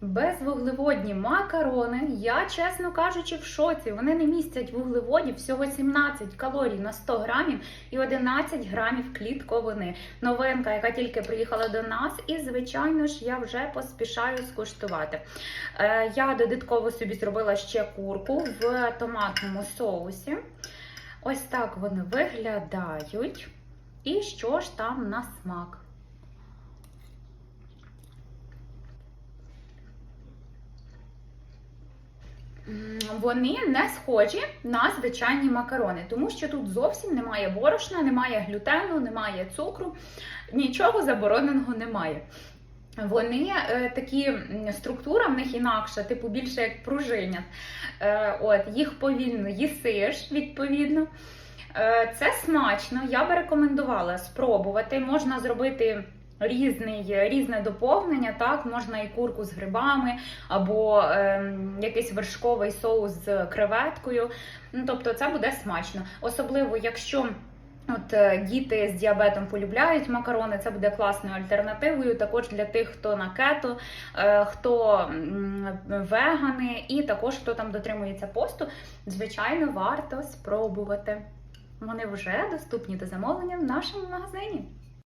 Безвуглеводні макарони, я, чесно кажучи, в шоці. Вони не містять вуглеводів, всього 17 калорій на 100 грамів і 11 грамів клітковини. Новинка, яка тільки приїхала до нас, і, звичайно ж, я вже поспішаю скуштувати. Е, я додатково собі зробила ще курку в томатному соусі. Ось так вони виглядають. І що ж там на смак? Вони не схожі на звичайні макарони, тому що тут зовсім немає борошна, немає глютену, немає цукру, нічого забороненого немає. Вони е, такі структура в них інакша, типу більше як пружинят. Е, от, їх повільно їсиш, відповідно. Е, це смачно, я би рекомендувала спробувати. Можна зробити різний, різне доповнення. Так, можна і курку з грибами, або ем, якийсь вершковий соус з креветкою. Ну, тобто, це буде смачно. Особливо, якщо. От е, діти з діабетом полюбляють макарони, це буде класною альтернативою. Також для тих, хто на кето, е, хто вегани, і також хто там дотримується посту, звичайно, варто спробувати. Вони вже доступні до замовлення в нашому магазині.